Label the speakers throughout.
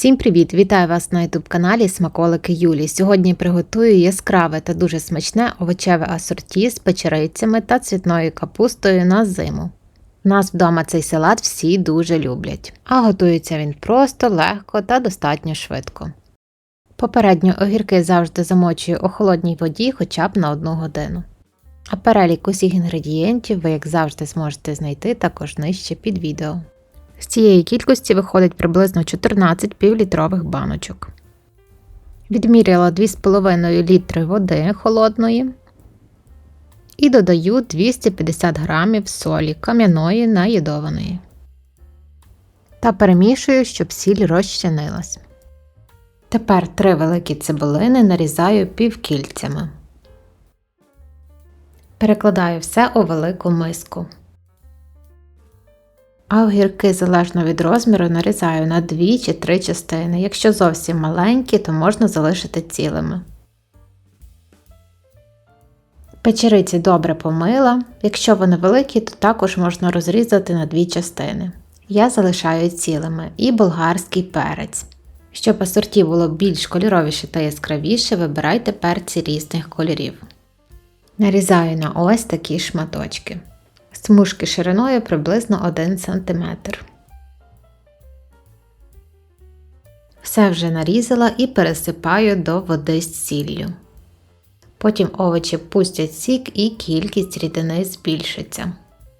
Speaker 1: Всім привіт! Вітаю вас на youtube каналі Смаколики Юлі. Сьогодні приготую яскраве та дуже смачне овочеве асорті з печерицями та цвітною капустою на зиму. У нас вдома цей салат всі дуже люблять, а готується він просто, легко та достатньо швидко. Попередньо огірки завжди замочую у холодній воді хоча б на одну годину. А перелік усіх інгредієнтів ви, як завжди, зможете знайти також нижче під відео. З цієї кількості виходить приблизно 14 півлітрових баночок. Відміряла 2,5 літри води холодної і додаю 250 грамів солі кам'яної наїдованої. Та перемішую, щоб сіль розчинилась. Тепер три великі цибулини нарізаю півкільцями. Перекладаю все у велику миску. А огірки залежно від розміру нарізаю на 2 чи 3 частини. Якщо зовсім маленькі, то можна залишити цілими. Печериці добре помила. Якщо вони великі, то також можна розрізати на дві частини. Я залишаю цілими і болгарський перець. Щоб асорті було більш кольоровіше та яскравіше, вибирайте перці різних кольорів. Нарізаю на ось такі шматочки смужки шириною приблизно 1 см. Все вже нарізала і пересипаю до води з сіллю. Потім овочі пустять сік і кількість рідини збільшиться.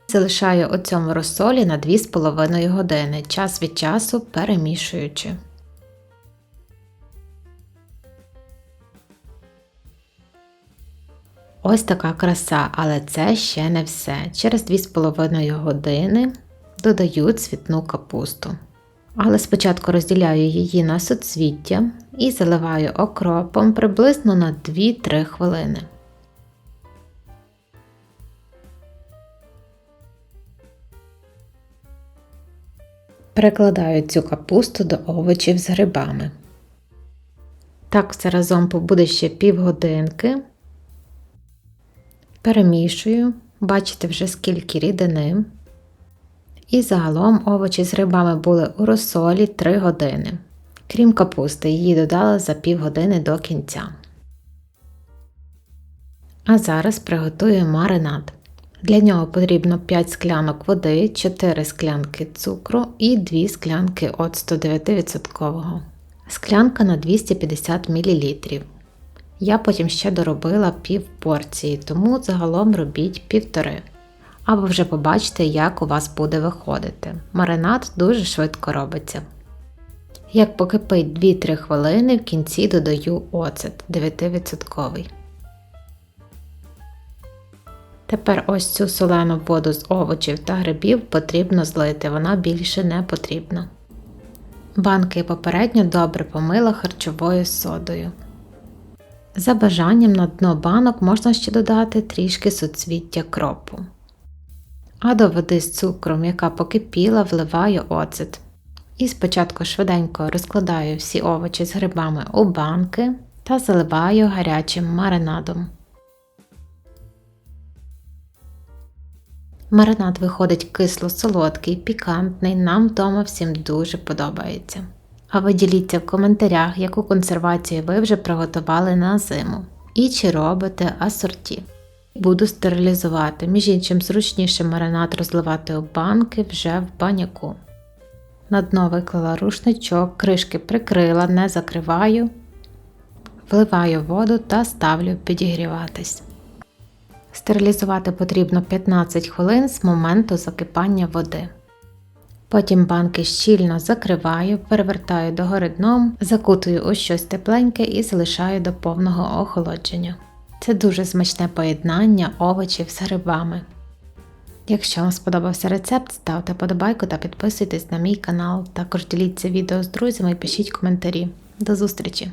Speaker 1: Залишаю у цьому розсолі на 2,5 години, час від часу перемішуючи. Ось така краса, але це ще не все. Через 2,5 години додаю цвітну капусту. Але спочатку розділяю її на соцвіття і заливаю окропом приблизно на 2-3 хвилини. Перекладаю цю капусту до овочів з грибами. Так все разом побуде ще півгодинки. Перемішую, бачите вже скільки рідини. І загалом овочі з грибами були у розсолі 3 години. Крім капусти, її додала за півгодини до кінця. А зараз приготую маринад. Для нього потрібно 5 склянок води, 4 склянки цукру і 2 склянки оцту 9%. Склянка на 250 мл. Я потім ще доробила пів порції, тому загалом робіть півтори. Або вже побачите, як у вас буде виходити. Маринад дуже швидко робиться. Як покипить 2-3 хвилини, в кінці додаю оцет 9%. Тепер ось цю солену воду з овочів та грибів потрібно злити, вона більше не потрібна. Банки попередньо добре помила харчовою содою. За бажанням на дно банок можна ще додати трішки суцвіття кропу. А до води з цукром, яка покипіла, вливаю оцет. І спочатку швиденько розкладаю всі овочі з грибами у банки та заливаю гарячим маринадом. Маринад виходить кисло-солодкий, пікантний, нам вдома всім дуже подобається. А ви діліться в коментарях, яку консервацію ви вже приготували на зиму. І чи робите асорті. Буду стерилізувати, між іншим зручніше маринад розливати у банки вже в баняку. На дно виклала рушничок, кришки прикрила, не закриваю, вливаю воду та ставлю підігріватись. Стерилізувати потрібно 15 хвилин з моменту закипання води. Потім банки щільно закриваю, перевертаю догори дном, закутую у щось тепленьке і залишаю до повного охолодження. Це дуже смачне поєднання овочів з грибами. Якщо вам сподобався рецепт, ставте подобайку та підписуйтесь на мій канал. Також діліться відео з друзями і пишіть коментарі. До зустрічі!